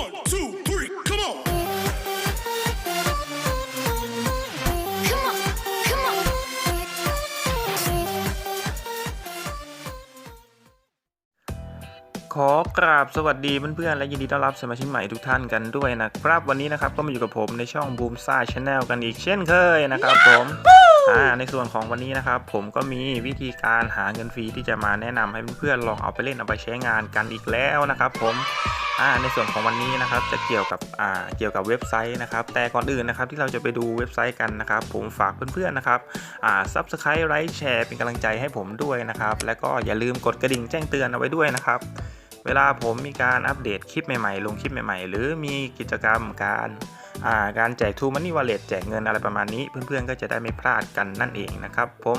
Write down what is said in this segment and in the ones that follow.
One, two, three, come on. Come on, come on. ขอกราบสวัสดีเพื่อนๆและยินดีต้อนรับสมาชิกใหม่ทุกท่านกันด้วยนะครับ วันนี้นะครับก็มาอยู่กับผมในช่อง Boom s a Channel กันอีกเช่นเคยนะครับผม อ่าในส่วนของวันนี้นะครับ ผมก็มีวิธีการหาเงินฟรีที่จะมาแนะนำให้เพื่อนๆลองเอาไปเล่นเอาไปใช้งานกันอีกแล้วนะครับ ผมอ่าในส่วนของวันนี้นะครับจะเกี่ยวกับอ่าเกี่ยวกับเว็บไซต์นะครับ แต่ก่อนอื่นนะครับที่เราจะไปดูเว็บไซต์กันนะครับ ผมฝากเพื่อนๆนะครับอ่า Subscribe ไลค์แชร์เป็นกำลังใจให้ผมด้วยนะครับแล้วก็อย่าลืมกดกระดิ่งแจ้งเตือนเอาไว้ด้วยนะครับเวลาผมมีการอัปเดตคลิปใหม่ๆ ลงคลิปใหม่ๆ หรือมีกิจกรรมการ การแจกทูมันนี่วอลเล็ตแจกเงินอะไรประมาณนี้ เพื่อนๆก็จะได้ไม่พลาดกันนั่นเองนะครับผม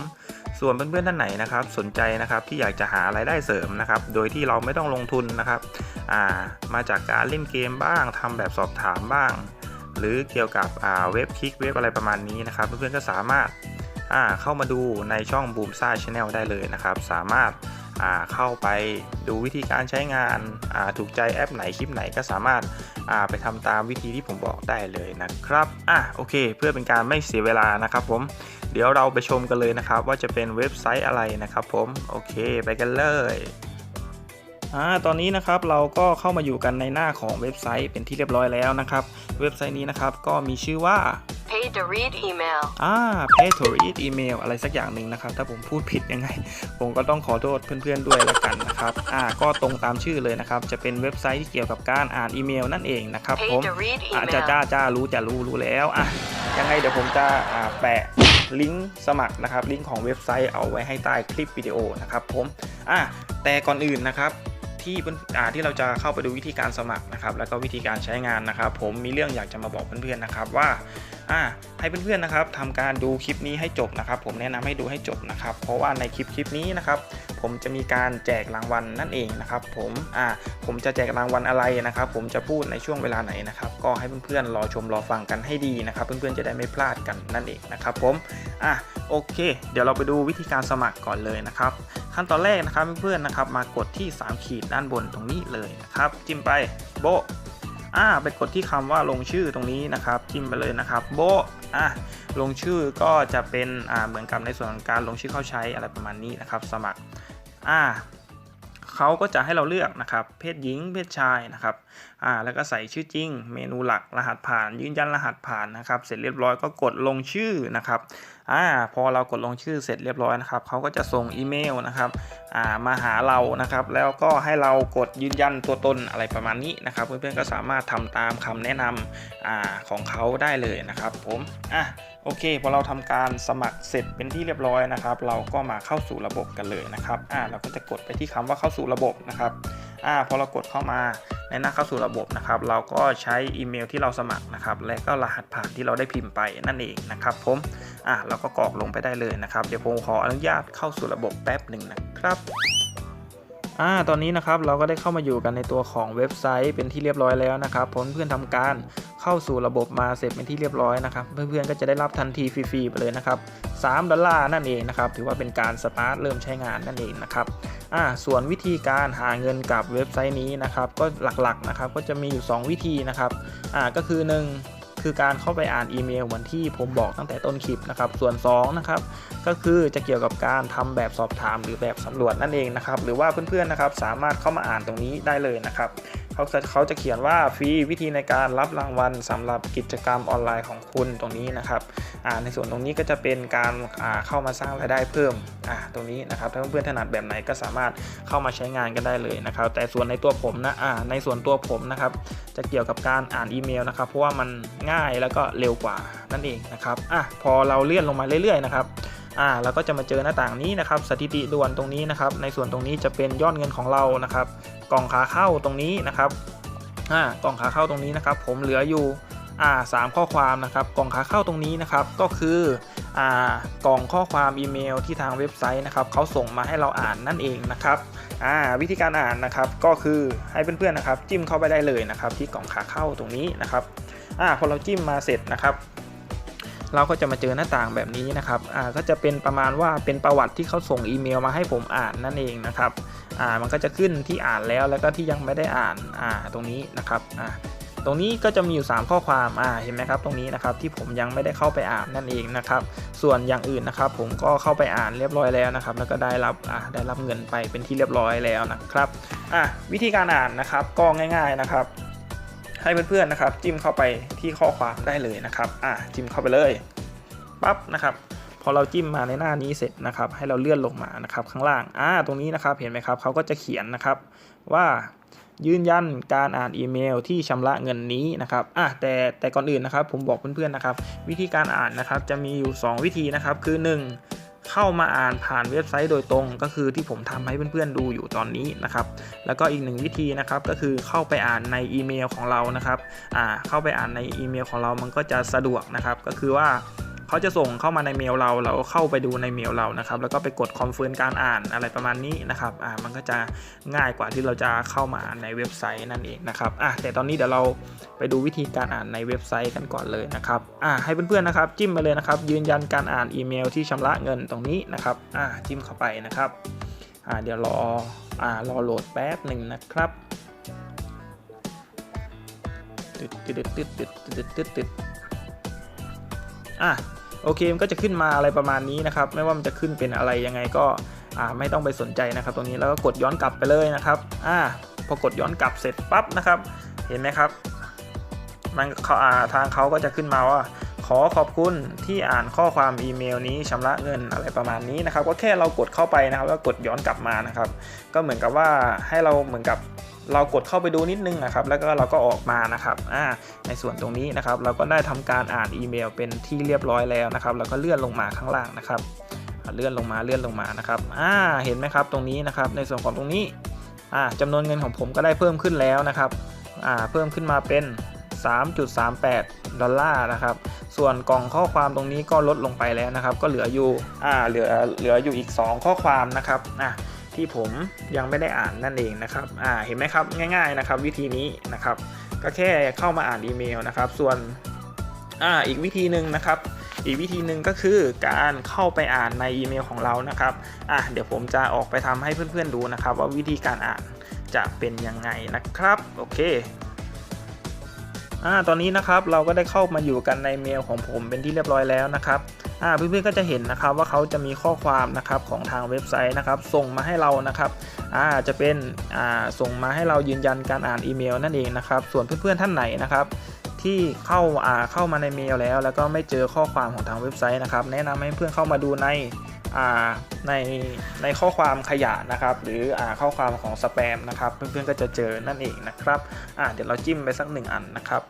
ส่วนเพื่อนๆท่านไหนนะครับสนใจนะครับที่อยากจะหารายได้เสริมนะครับโดยที่เราไม่ต้องลงทุนนะครับามาจากการเล่นเกมบ้างทำแบบสอบถามบ้าง หรือเกี่ยวกับเว็บคลิกเว็บอะไรประมาณนี้นะครับ เพื่อนๆก็สามารถาเข้ามาดูในช่อง Boom s a Channel ได้เลยนะครับ สามารถ เข้าไปดูวิธีการใช้งานาถูกใจแอปไหนคลิปไหนก็สามารถาไปทำตามวิธีที่ผมบอกได้เลยนะครับอะโอเค เพื่อเป็นการไม่เสียเวลานะครับผมเดี๋ยวเราไปชมกันเลยนะครับ ว่าจะเป็นเว็บไซต์อะไรนะครับผมโอเคไปกันเลยอ่าตอนนี้นะครับเราก็เข้ามาอยู่กันในหน้าของเว็บไซต์เป็นที่เรียบร้อยแล้วนะครับ เว็บไซต์นี้นะครับก็มีชื่อว่า Pay to read email. อ่า pay to read email อะไรสักอย่างหนึ่งนะครับ ถ้าผมพูดผิดยังไง ผมก็ต้องขอโทษเพื่อนๆด้วยละกันนะครับ อ่า ก็ตรงตามชื่อเลยนะครับ จะเป็นเว็บไซต์ที่เกี่ยวกับการอ่านอีเมลนั่นเองนะครับ Pay ผม to read อาจจะ email. จ้าจ้ารู้จะรู้รู้แล้ว อะ ยังไงเดี๋ยวผมจะอ่าแปะลิงก์สมัครนะครับ ลิงก์ของเว็บไซต์เอาไว้ให้ใต้คลิปวิดีโอนะครับผม อะ แต่ก่อนอื่นนะครับที่เพื่อนอ่าที่เราจะเข้าไปดูวิธีการสมัครนะครับ แล้วก็วิธีการใช้งานนะครับ ผมมีเรื่องอยากจะมาบอกเพื่อนๆนะครับว่า อ่าให้เพื่อนๆนะครับทำการดูคลิปนี้ให้จบนะครับ ผมแนะนำให้ดูให้จบนะครับ เพราะว่าในคลิปคลิปนี้นะครับ ผมจะมีการแจกรางวัลนั่นเองนะครับ ผมอ่าผมจะแจกรางวัลอะไรนะครับ ผมจะพูดในช่วงเวลาไหนนะครับ ก็ให้เพื่อนๆรอชมรอฟังกันให้ดีนะครับ เพื่อนๆจะได้ไม่พลาดกันนั่นเองนะครับผมอะโอเค เดี๋ยวเราไปดูวิธีการสมัครก่อนเลยนะครับ ขั้นตอนแรกนะครับเพื่อนๆนะครับ มากดที่ 3 ขีดด้านบนตรงนี้เลยนะครับ จิ้มไปโบ อ่าไปกดที่คำว่าลงชื่อตรงนี้นะครับจิ้มไปเลยนะครับโบอะลงชื่อก็จะเป็นอ่าเหมือนกับในส่วนของการลงชื่อเข้าใช้อะไรประมาณนี้นะครับ สมัครอ่าเขาก็จะให้เราเลือกนะครับ เพศหญิง เพศชายนะครับอ่าแล้วก็ใส่ชื่อจริง เมนูหลักรหัสผ่าน ยืนยันรหัสผ่านนะครับ เสร็จเรียบร้อยก็กดลงชื่อนะครับ อ่าพอเรากดลงชื่อเสร็จเรียบร้อยนะครับเขาก็จะส่งอีเมลนะครับอ่ามาหาเรานะครับ แล้วก็ให้เรากดยืนยันตัวตนอะไรประมาณนี้นะครับ เพื่อนๆก็สามารถทำตามคำแนะนำอ่าของเขาได้เลยนะครับ ผมอะโอเคพอเราทำการสมัครเสร็จเป็นที่เรียบร้อยนะครับ เราก็มาเข้าสู่ระบบกันเลยนะครับอ่าเราก็จะกดไปที่คำว่าเข้าสู่ระบบนะครับ อ่าพอเรากดเข้ามาในหน้าเข้าสู่ระบบนะครับ เราก็ใช้อีเมลที่เราสมัครนะครับ และก็รหัสผ่านที่เราได้พิมพ์ไปนั่นเองนะครับผมอะเราก็กรอกลงไปได้เลยนะครับ เดี๋ยวผมขออนุญาตเข้าสู่ระบบแป๊บหนึ่งนะครับ อ่าตอนนี้นะครับเราก็ได้เข้ามาอยู่กันในตัวของเว็บไซต์เป็นที่เรียบร้อยแล้วนะครับผลเพื่อนๆทำการเข้าสู่ระบบมาเสร็จเป็นที่เรียบร้อยนะครับ เพื่อนๆก็จะได้รับทันทีฟรีๆไปเลยนะครับ3ดอลลาร์นั่นเองนะครับถือว่าเป็นการสตาร์ทเริ่มใช้งานนั่นเองนะครับอ่าส่วนวิธีการหาเงินกับเว็บไซต์นี้นะครับก็หลักๆนะครับก็จะมีอยู่ 2 วิธีนะครับอ่าก็คือ 1 คือการเข้าไปอ่านอีเมลเหมือนที่ผมบอกตั้งแต่ต้นคลิปนะครับ ส่วน2นะครับก็คือจะเกี่ยวกับการทำแบบสอบถามหรือแบบสำรวจนั่นเองนะครับ หรือว่าเพื่อนๆนะครับสามารถเข้ามาอ่านตรงนี้ได้เลยนะครับ เขาจะเขาจะเขียนว่าฟรีวิธีในการรับรางวัลสำหรับกิจกรรมออนไลน์ของคุณตรงนี้นะครับในส่วนตรงนี้ก็จะเป็นการาเข้ามาสร้างรายได้เพิ่มตรงนี้นะครับถ้าเพื่อนๆถนัดแบบไหนก็สามารถเข้ามาใช้งานกันได้เลยนะครับ แต่ส่วนในตัวผมนะในส่วนตัวผมนะครับ จะเกี่ยวกับการอ่านอีเมลนะครับ เพราะว่ามันง่ายแล้วก็เร็วกว่านั่นเองนะครับอพอเราเลื่อนลงมาเรื่อยๆนะครับ อ่าเราก็จะมาเจอหน้าต่างนี้นะครับ สถิติด่วนตรงนี้นะครับ ในส่วนตรงนี้จะเป็นยอดเงินของเรานะครับ กล่องขาเข้าตรงนี้นะครับอ่ากล่องขาเข้าตรงนี้นะครับ ผมเหลืออยู่อ่าสามข้อความนะครับ กล่องขาเข้าตรงนี้นะครับ ก็คืออ่ากล่องข้อความอีเมลที่ทางเว็บไซต์นะครับเขาส่งมาให้เราอ่านนั่นเองนะครับอ่าวิธีการอ่านนะครับก็คือให้เพื่อนๆนะครับ จิ้มเข้าไปได้เลยนะครับ ที่กล่องขาเข้าตรงนี้นะครับอ่าพอเราจิ้มมาเสร็จนะครับ เราก็จะมาเจอหน้าต่างแบบนี้นะครับอ่าก็จะเป็นประมาณว่าเป็นประวัติที่เขาส่งอีเมลมาให้ผมอ่านนั่นเองนะครับอ่ามันก็จะขึ้นที่อ่านแล้วแล้วก็ที่ยังไม่ได้อ่านอ่าตรงนี้นะครับอ่าตรงนี้ก็จะมีอยู่ 3 ข้อความอ่าเห็นไหมครับตรงนี้นะครับที่ผมยังไม่ได้เข้าไปอ่านนั่นเองนะครับ ส่วนอย่างอื่นนะครับ ผมก็เข้าไปอ่านเรียบร้อยแล้วนะครับ แล้วก็ได้รับอ่าได้รับเงินไปเป็นที่เรียบร้อยแล้วนะครับอะวิธีการอ่านนะครับก็ง่าย ๆนะครับ ให้เพื่อนๆนะครับ จิ้มเข้าไปที่ข้อความได้เลยนะครับอะจิ้มเข้าไปเลยปั๊บนะครับพอเราจิ้มมาในหน้านี้เสร็จนะครับ ให้เราเลื่อนลงมานะครับข้างล่างอ่าตรงนี้นะครับเห็นไหมครับเขาก็จะเขียนนะครับว่ายืนยันการอ่านอีเมลที่ชำระเงินนี้นะครับอะแต่แต่ก่อนอื่นนะครับ ผมบอกเพื่อนๆนะครับ วิธีการอ่านนะครับจะมีอยู่ 2 วิธีนะครับคือ 1 เข้ามาอ่านผ่านเว็บไซต์โดยตรง ก็คือที่ผมทำให้เพื่อนๆดูอยู่ตอนนี้นะครับ แล้วก็อีกหนึ่งวิธีนะครับก็คือเข้าไปอ่านในอีเมลของเรานะครับ อ่า เข้าไปอ่านในอีเมลของเรามันก็จะสะดวกนะครับ ก็คือว่า เขาจะส่งเข้ามาในเมลเราเราก็เข้าไปดูในเมลเรานะครับ แล้วก็ไปกดคอนเฟิร์มการอ่านอะไรประมาณนี้นะครับอ่ามันก็จะง่ายกว่าที่เราจะเข้ามาอ่านในเว็บไซต์นั่นเองนะครับอะแต่ตอนนี้เดี๋ยวเราไปดูวิธีการอ่านในเว็บไซต์กันก่อนเลยนะครับอ่าให้เพื่อนๆนะครับ จิ้มมาเลยนะครับ ยืนยันการอ่านอีเมลที่ชำระเงินตรงนี้นะครับอ่าจิ้มเข้าไปนะครับอ่าเดี๋ยวรออ่ารอโหลดแป๊บหนึ่งนะครับตึดตึดตึดตึดตึดตึดตึด อะโอเคมันก็จะขึ้นมาอะไรประมาณนี้นะครับ ไม่ว่ามันจะขึ้นเป็นอะไรยังไงก็อ่าไม่ต้องไปสนใจนะครับตรงนี้แล้วก็กดย้อนกลับไปเลยนะครับอ่าพอกดย้อนกลับเสร็จปั๊บนะครับ เห็นไหมครับ มันเขาอ่าทางเขาก็จะขึ้นมาว่า ขอขอบคุณที่อ่านข้อความอีเมลนี้ชำระเงินอะไรประมาณนี้นะครับ ก็แค่เรากดเข้าไปนะครับ แล้วกดย้อนกลับมานะครับ ก็เหมือนกับว่าให้เราเหมือนกับ เรากดเข้าไปดูนิดนึงนะครับแล้วก็เราก็ออกมานะครับอ่าในส่วนตรงนี้นะครับ เราก็ได้ทำการอ่านอีเมลเป็นที่เรียบร้อยแล้วนะครับแล้วก็เลื่อนลงมาข้างล่างนะครับ เลื่อนลงมาเลื่อนลงมานะครับอ่าเห็นไหมครับตรงนี้นะครับ ในส่วนของตรงนี้อ่าจำนวนเงินของผมก็ได้เพิ่มขึ้นแล้วนะครับอ่าเพิ่มขึ้นมาเป็น 3.38 ดอลลาร์นะครับส่วนกล่องข้อความตรงนี้ก็ลดลงไปแล้วนะครับ ก็เหลืออยู่อ่าเหลือเหลืออยู่อีก 2 ข้อความนะครับอะ ที่ผมยังไม่ได้อ่านนั่นเองนะครับอ่าเห็นไหมครับง่าย ๆนะครับ วิธีนี้นะครับ ก็แค่เข้ามาอ่านอีเมลนะครับ ส่วนอ่าอีกวิธีหนึ่งนะครับ อีกวิธีหนึ่งก็คือการเข้าไปอ่านในอีเมลของเรานะครับอะเดี๋ยวผมจะออกไปทำให้เพื่อนๆดูนะครับ ว่าวิธีการอ่านจะเป็นยังไงนะครับโอเคอ่าตอนนี้นะครับเราก็ได้เข้ามาอยู่กันในเมลของผมเป็นที่เรียบร้อยแล้วนะครับ เพื่อนๆก็จะเห็นนะครับว่าเขาจะมีข้อความนะครับของทางเว็บไซต์นะครับ ส่งมาให้เรานะครับอาจะเป็นส่งมาให้เรายืนยันการอ่านอีเมลนั่นเองนะครับ ส่วนเพื่อนๆท่านไหนนะครับที่เข้าอ่าเข้ามาในเมลแล้ว แล้วก็ไม่เจอข้อความของทางเว็บไซต์นะครับ แนะนำให้เพื่อนเข้ามาดูในอ่าในในข้อความขยะนะครับ หรืออ่าข้อความของสแปมนะครับ เพื่อนๆก็จะเจอนั่นเองนะครับอ่าเดี๋ยวเราจิ้มไปสักหนึ่งอันนะครับ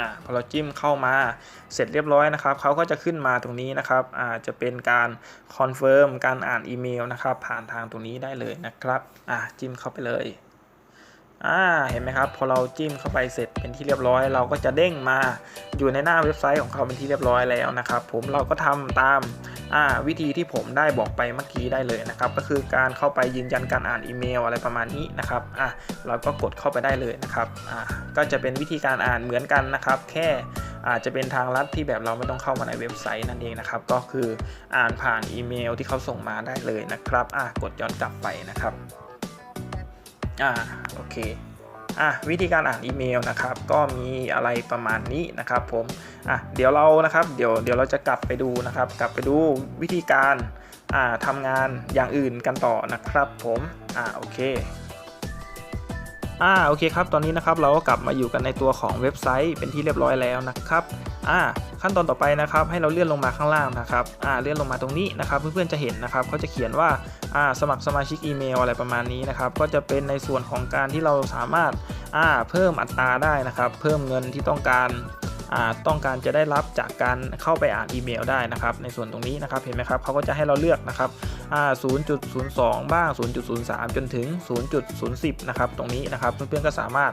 อ่าพอเราจิ้มเข้ามาเสร็จเรียบร้อยนะครับเขาก็จะขึ้นมาตรงนี้นะครับอ่าจะเป็นการคอนเฟิร์มการอ่านอีเมลนะครับผ่านทางตรงนี้ได้เลยนะครับอ่าจิ้มเข้าไปเลยอ่าเห็นไหมครับพอเราจิ้มเข้าไปเสร็จเป็นที่เรียบร้อย เราก็จะเด้งมาอยู่ในหน้าเว็บไซต์ของเขาเป็นที่เรียบร้อยแล้วนะครับ ผมเราก็ทำตาม วิธีที่ผมได้บอกไปเมื่อกี้ได้เลยนะครับ ก็คือการเข้าไปยืนยันการอ่านอีเมลอะไรประมาณนี้นะครับอะเราก็กดเข้าไปได้เลยนะครับอ่าก็จะเป็นวิธีการอ่านเหมือนกันนะครับ แค่อาจจะเป็นทางลัดที่แบบเราไม่ต้องเข้ามาในเว็บไซต์นั่นเองนะครับ ก็คืออ่านผ่านอีเมลที่เขาส่งมาได้เลยนะครับอะกดย้อนกลับไปนะครับอ่าโอเค อะวิธีการอ่านอีเมลนะครับก็มีอะไรประมาณนี้นะครับผมอะเดี๋ยวเรานะครับเดี๋ยวเดี๋ยวเราจะกลับไปดูนะครับ กลับไปดูวิธีการอ่าทำงานอย่างอื่นกันต่อนะครับผมอ่าโอเคอ่าโอเคครับตอนนี้นะครับเราก็กลับมาอยู่กันในตัวของเว็บไซต์เป็นที่เรียบร้อยแล้วนะครับ อ่าขั้นตอนต่อไปนะครับให้เราเลื่อนลงมาข้างล่างนะครับอ่าเลื่อนลงมาตรงนี้นะครับ เพื่อนๆจะเห็นนะครับเขาจะเขียนว่าอ่าสมัครสมาชิกอีเมลอะไรประมาณนี้นะครับก็จะเป็นในส่วนของการที่เราสามารถอ่าเพิ่มอัตราได้นะครับ เพิ่มเงินที่ต้องการ ต้องการจะได้รับจากการเข้าไปอ่านอีเมลได้นะครับ ในส่วนตรงนี้นะครับเห็นไหมครับเขาก็จะให้เราเลือกนะครับ0.02 บ้าง 0.03 จนถึง 0.010 นะครับ ตรงนี้นะครับเพื่อนๆก็สามารถ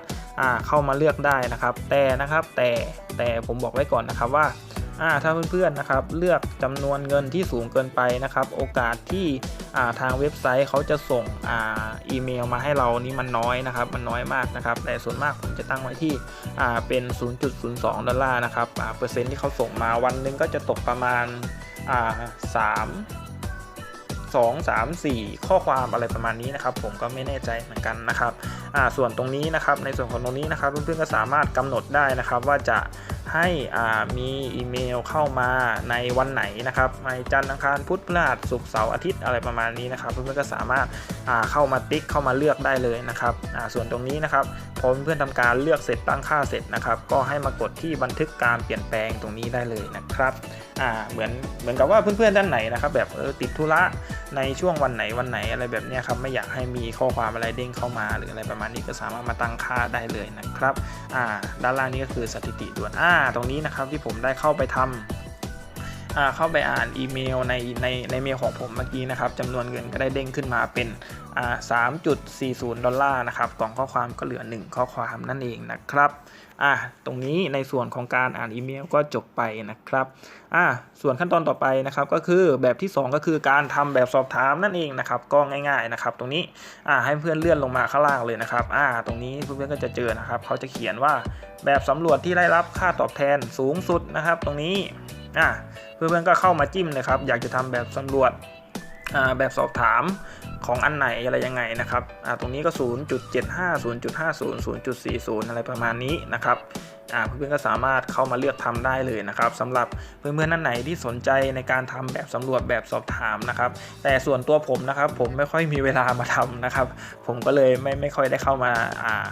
เข้ามาเลือกได้นะครับ แต่นะครับแต่แต่ผมบอกไว้ก่อนนะครับว่า ถ้าเพื่อนๆนะครับเลือกจำนวนเงินที่สูงเกินไปนะครับ โอกาสที่ทางเว็บไซต์เขาจะส่งออีเมลมาให้เรานี่มันน้อยนะครับ มันน้อยมากนะครับ แต่ส่วนมากผมจะตั้งไว้ที่เป็น 0.02 ดอลลาร์นะครับเปอร์เซ็นต์ที่เขาส่งมาวันหนึงก็จะตกประมาณาสามสองสามสี่ข้อความอะไรประมาณนี้นะครับผมก็ไม่แน่ใจเหมือนกันนะครับส่วนตรงนี้นะครับในส่วนของตรงนี้นะครับเพื่อนๆก็สามารถกำหนดได้นะครับว่าจะ ให้มีอีเมลเข้ามาในวันไหนนะครับในจันทร์อังคารพุธพฤหัสศุกร์เสาร์อาทิตย์อะไรประมาณนี้นะครับเพื่อนๆก็สามารถเข้ามาติ๊กเข้ามาเลือกได้เลยนะครับส่วนตรงนี้นะครับพอเพื่อนๆทำการเลือกเสร็จตั้งค่าเสร็จนะครับ ก็ให้มากดที่บันทึกการเปลี่ยนแปลงตรงนี้ได้เลยนะครับเหมือนเหมือนกับว่าเพื่อนๆด้านไหนนะครับ แบบออติดธุระ ในช่วงวันไหนวันไหนอะไรแบบนี้ครับไม่อยากให้มีข้อความอะไรเด้งเข้ามา หรืออะไรประมาณนี้ก็สามารถมาตั้งค่าได้เลยนะครับอ่าด้านล่างนี้ก็คือสถิติด่วนอ่าตรงนี้นะครับที่ผมได้เข้าไปทำอ่าเข้าไปอ่านอีเมลในในในเมลของผมเมื่อกี้นะครับจำนวนเงินก็ได้เด้งขึ้นมาเป็น อ่า3.40ดอลลาร์นะครับกล่องข้อความก็เหลือ 1 ข้อความนั่นเองนะครับอ่าตรงนี้ในส่วนของการอ่านอีเมลก็จบไปนะครับอ่าส่วนขั้นตอนต่อไปนะครับก็คือแบบที่ 2 ก็คือการทำแบบสอบถามนั่นเองนะครับก็ง่ายๆนะครับตรงนี้อ่าให้เพื่อนเลื่อนลงมาข้างล่างเลยนะครับอ่าตรงนี้เพื่อนๆก็จะเจอนะครับเขาจะเขียนว่าแบบสำรวจที่ได้รับค่าตอบแทนสูงสุดนะครับ ตรงนี้อ่าเพื่อนๆก็เข้ามาจิ้มเลยครับอยากจะทำแบบสำรวจอ่าแบบสอบถาม ของอันไหนอะไรยังไงนะครับอ่าตรงนี้ก็ 0.75 0.50 0.40 อะไรประมาณนี้นะครับอ่าเพื่อนๆก็สามารถเข้ามาเลือกทำได้เลยนะครับสำหรับเพื่อนๆท่นไหนที่สนใจในการทำแบบสำรวจแบบสอบถามนะครับ แต่ส่วนตัวผมนะครับผมไม่ค่อยมีเวลามาทำนะครับ ผมก็เลยไม่ไม่ค่อยได้เข้ามาอ่า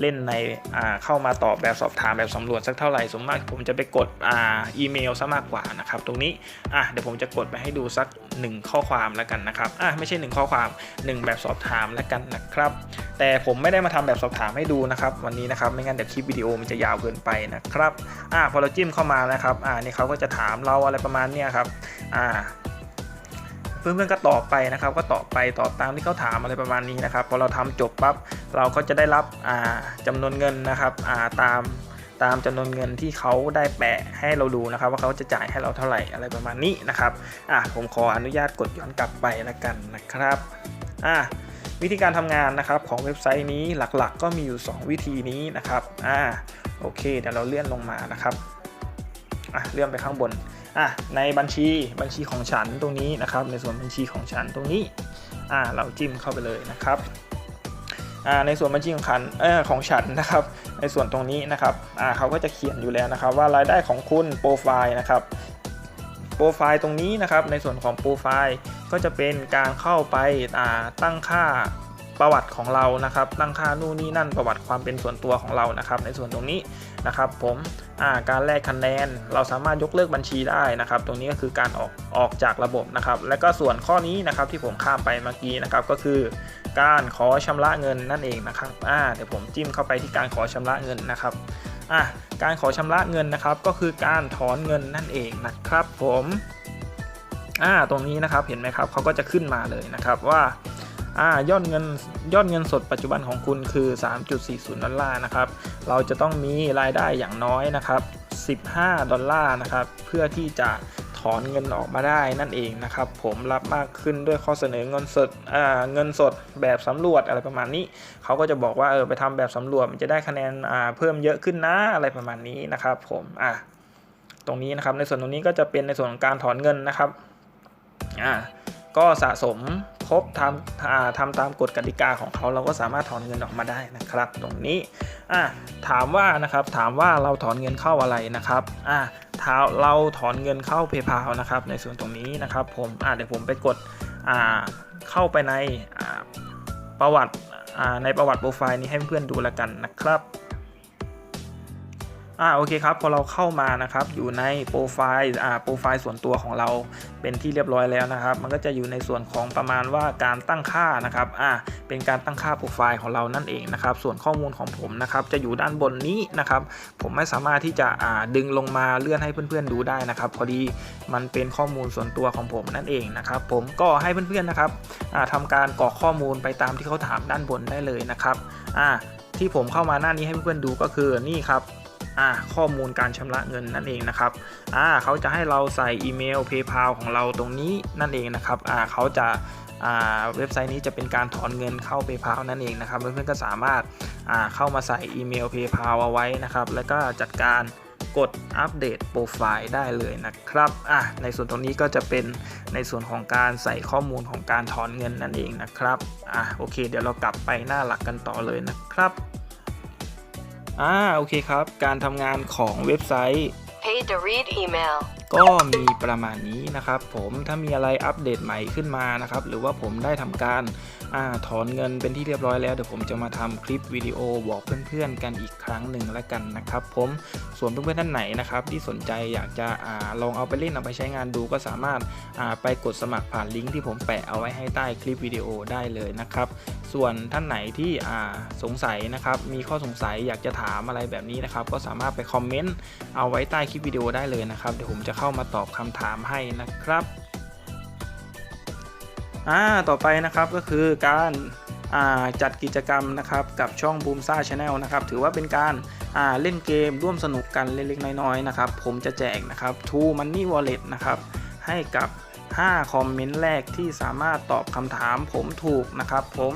เล่นในอ่าเข้ามาตอบแบบสอบถามแบบสำรวจสักเท่าไหร่สมมากผมจะไปกดอ่าอีเมลซะมากกว่านะครับตรงนี้อะเดี๋ยวผมจะกดไปให้ดูสัก 1 ข้อความแล้วกันนะครับอะไม่ใช่ 1 ข้อความ 1 แบบสอบถามแล้วกันนะครับ แต่ผมไม่ได้มาทำแบบสอบถามให้ดูนะครับ วันนี้นะครับไม่งั้นเดี๋ยวคลิปวิดีโอมันจะยาวเกินไปนะครับอะพอเราจิ้มเข้ามานะครับอ่านี่เขาก็จะถามเราอะไรประมาณเนี้ยครับอ่า เพื่อนๆก็ตอบไปนะครับ ก็ตอบไปตอบตามที่เขาถามอะไรประมาณนี้นะครับพอเราทำจบปั๊บเราก็จะได้รับอ่าจำนวนเงินนะครับาตามตามจำนวนเงินที่เขาได้แปะให้เราดูนะครับ ว่าเขาจะจ่ายให้เราเท่าไหร่อะไรประมาณนี้นะครับอะผมขออนุญาตกดย้อนกลับไปแล้วกันนะครับอะวิธีการทำงานนะครับของเว็บไซต์นี้หลักๆก็มีอยู่ 2 วิธีนี้นะครับอ่าโอเคเดี๋ยวเราเลื่อนลงมานะครับอะเลื่อนไปข้างบน อะในบัญชีบัญชีของฉันตรงนี้นะครับ ในส่วนบัญชีของฉันตรงนี้อ่าเราจิ้มเข้าไปเลยนะครับอ่าในส่วนบัญชีของฉันเออของฉันนะครับ ในส่วนตรงนี้นะครับอ่าเขาก็จะเขียนอยู่แล้วนะครับ ว่ารายได้ของคุณโปรไฟล์นะครับโปรไฟล์ตรงนี้นะครับ ในส่วนของโปรไฟล์ก็จะเป็นการเข้าไปอ่าตั้งค่า ประวัติของเรานะครับตั้งค่านู่นนี่นั่นประวัติความเป็นส่วนตัวของเรานะครับ ในส่วนตรงนี้นะครับ ผมาการแลกคะแนนเราสามารถยกเลิกบัญชีได้นะครับ ตรงนี้ก็คือการออกออกจากระบบนะครับ และก็ส่วนข้อนี้นะครับที่ผมข้ามไปเมื่อกี้นะครับก็คือ การขอชำระเงินนั่นเองนะครับอ่าเดี๋ยวผมจิ้มเข้าไปที่การขอชำระเงินนะครับอ่าการขอชำระเงินนะครับก็คือการถอนเงินนั่นเองนะครับ ผมอ่าตรงนี้นะครับเห็นไหมครับเขาก็จะขึ้นมาเลยนะครับว่า อ่ายอดเงินยอดเงินสดปัจจุบันของคุณคือ 3.40 ดอลลาร์นะครับ เราจะต้องมีรายได้อย่างน้อยนะครับ 15 ดอลลาร์นะครับ เพื่อที่จะถอนเงินออกมาได้นั่นเองนะครับ ผมรับมากขึ้นด้วยข้อเสนอเงินสดอ่าเงินสดแบบสำรวจอะไรประมาณนี้ เขาก็จะบอกว่าเออไปทำแบบสำรวจมันจะได้คะแนนอ่าเพิ่มเยอะขึ้นนะอะไรประมาณนี้นะครับ ผมอะตรงนี้นะครับในส่วนตรงนี้ก็จะเป็นในส่วนของการถอนเงินนะครับอ่าก็สะสม ครบทำทำตามกฎกติกาของเขาเราก็สามารถถอนเงินออกมาได้นะครับ ตรงนี้อ่าถามว่านะครับถามว่าเราถอนเงินเข้าอะไรนะครับอ่าถ้าเราถอนเงินเข้า PayPal นะครับ ในส่วนตรงนี้นะครับ ผมอ่าเดี๋ยวผมไปกดอ่าเข้าไปในประวัติอ่าในประวัติโปรไฟล์นี้ให้เพื่อนดูแล้วกันนะครับ อ่าโอเคครับพอเราเข้ามานะครับอยู่ในโปรไฟล์อ่าโปรไฟล์ส่วนตัวของเราเป็นที่เรียบร้อยแล้วนะครับ มันก็จะอยู่ในส่วนของประมาณว่าการตั้งค่านะครับอ่าเป็นการตั้งค่าโปรไฟล์ของเรานั่นเองนะครับส่วนข้อมูลของผมนะครับจะอยู่ด้านบนนี้นะครับผมไม่สามารถที่จะอ่าดึงลงมาเลื่อนให้เพื่อนๆดูได้นะครับพอดีมันเป็นข้อมูลส่วนตัวของผมนั่นเองนะครับผมก็ให้เพื่อนๆนะครับอ่าทำการกรอกข้อมูลไปตามที่เขาถามด้านบนได้เลยนะครับอ่าที่ผมเข้ามาหน้านี้ให้เพื่อนๆดูก็คือนี่ครับ อ่าข้อมูลการชำระเงินนั่นเองนะครับอ่าเขาจะให้เราใส่อีเมล PayPal ของเราตรงนี้นั่นเองนะครับอ่าเขาจะอ่าเว็บไซต์นี้จะเป็นการถอนเงินเข้า PayPal นั่นเองนะครับเพื่อนๆก็สามารถอ่าเข้ามาใส่อีเมล PayPal เอาไว้นะครับ แล้วก็จัดการกดอัปเดตโปรไฟล์ได้เลยนะครับอะในส่วนตรงนี้ก็จะเป็นในส่วนของการใส่ข้อมูลของการถอนเงินนั่นเองนะครับอะโอเค เดี๋ยวเรากลับไปหน้าหลักกันต่อเลยนะครับ อ่าโอเคครับ การทำงานของเว็บไซต์ Pay to read email. ก็มีประมาณนี้นะครับ ผมถ้ามีอะไรอัปเดตใหม่ขึ้นมานะครับ หรือว่าผมได้ทำการอถอนเงินเป็นที่เรียบร้อยแล้วเดี๋ยวผมจะมาทำคลิปวิดีโอบอกเพื่อนๆกันอีกครั้งหนึ่งแล้วกันนะครับ ผมส่วนเพื่อนๆท่านไหนนะครับ ที่สนใจอยากจะอลองเอาไปเล่นเอาไปใช้งานดูก็สามารถไปกดสมัครผ่านลิงก์ที่ผมแปะเอาไว้ให้ใต้คลิปวิดีโอได้เลยนะครับ ส่วนท่านไหนที่สงสัยนะครับมีข้อสงสัยอยากจะถามอะไรแบบนี้นะครับ ก็สามารถไปคอมเมนต์เอาไว้ใต้คลิปวิดีโอได้เลยนะครับเดี๋ยวผมจะเข้ามาตอบคำถามให้นะครับอ่าต่อไปนะครับก็คือการอ่าจัดกิจกรรมนะครับกับช่อง Boom s a Channel นะครับถือว่าเป็นการอ่าเล่นเกมร่วมสนุกกันเล็กๆน้อยๆนะครับ ผมจะแจกนะครับ True Money Wallet นะครับให้กับ 5 คอมเมนต์แรกที่สามารถตอบคำถามผมถูกนะครับผม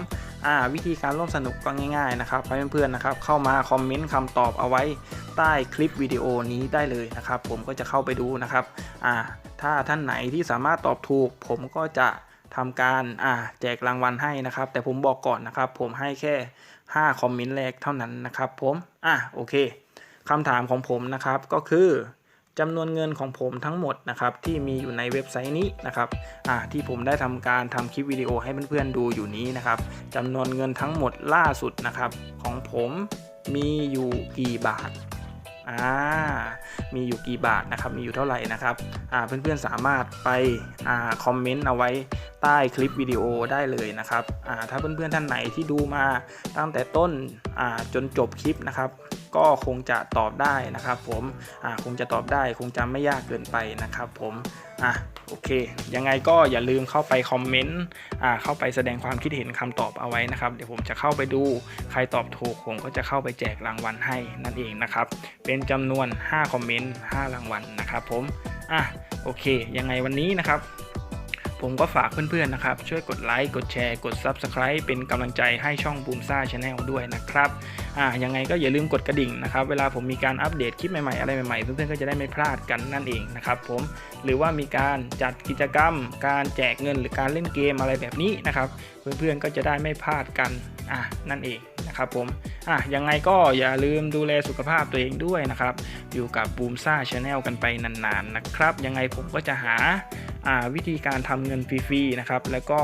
อ่าวิธีการร่วมสนุกก็ง่ายๆนะครับให้เพื่อนๆนะครับเข้ามาคอมเมนต์คำตอบเอาไว้ใต้คลิปวิดีโอนี้ได้เลยนะครับ ผมก็จะเข้าไปดูนะครับอ่าถ้าท่านไหนที่สามารถตอบถูก ผมก็จะทำการอ่าแจกรางวัลให้นะครับ แต่ผมบอกก่อนนะครับ ผมให้แค่ 5 คอมเมนต์แรกเท่านั้นนะครับ ผมอะโอเคคำถามของผมนะครับก็คือ จำนวนเงินของผมทั้งหมดนะครับที่มีอยู่ในเว็บไซต์นี้นะครับที่ผมได้ทำการทำคลิปวิดีโอให้เพื่อนๆดูอยู่นี้นะครับจำนวนเงินทั้งหมดล่าสุดนะครับของผมมีอยู่กี่บาทอ่ามีอยู่กี่บาทนะครับมีอยู่เท่าไหร่นะครับอ่าเพื่อนๆสามารถไปอ่าคอมเมนต์เอาไว้ใต้คลิปวิดีโอได้เลยนะครับอ่าถ้าเพื่อนๆท่านไหนที่ดูมาตั้งแต่ต้นอ่าจนจบคลิปนะครับ ก็คงจะตอบได้นะครับผมอ่าคงจะตอบได้คงจะไม่ยากเกินไปนะครับผมอะโอเค ยังไงก็อย่าลืมเข้าไปคอมเมนต์อ่าเข้าไปแสดงความคิดเห็นคำตอบเอาไว้นะครับ เดี๋ยวผมจะเข้าไปดูใครตอบถูกผมก็จะเข้าไปแจกรางวัลให้นั่นเองนะครับ เป็นจำนวน 5 คอมเมนต์ 5 รางวัลนะครับผมอะโอเค ยังไงวันนี้นะครับ ผมก็ฝากเพื่อนๆนะครับ ช่วยกดไลค์ กดแชร์ กด Subscribe เป็นกำลังใจให้ช่อง Boom s a Channel ด้วยนะครับอ่ายังไงก็อย่าลืมกดกระดิ่งนะครับ เวลาผมมีการอัปเดตคลิปใหม่ๆ อะไรใหม่ๆ เพื่อนๆก็จะได้ไม่พลาดกันนั่นเองนะครับผมหรือว่ามีการจัดกิจกรรม การแจกเงินหรือการเล่นเกมอะไรแบบนี้นะครับ เพื่อนๆก็จะได้ไม่พลาดกันอะนั่นเอง นะครับผมอะยังไงก็อย่าลืมดูแลสุขภาพตัวเองด้วยนะครับ อยู่กับ Boom s a Channel กันไปนานๆนะครับ ยังไงผมก็จะหาวิธีการทำเงินฟรีๆนะครับ แล้วก็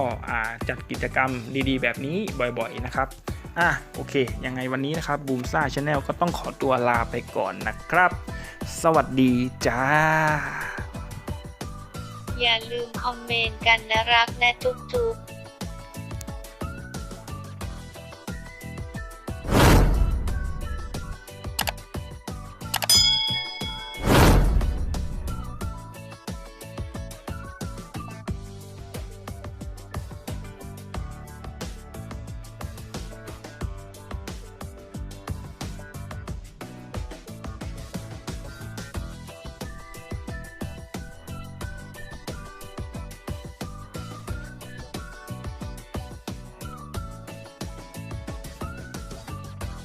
จัดกิจกรรมดีๆ แบบนี้บ่อยๆนะครับอะโอเค ยังไงวันนี้นะครับบูมซ่าชาแนลก็ต้องขอตัวลาไปก่อนนะครับ สวัสดีจ้า อย่าลืมคอมเมนต์กันนะรักและจุ๊บๆ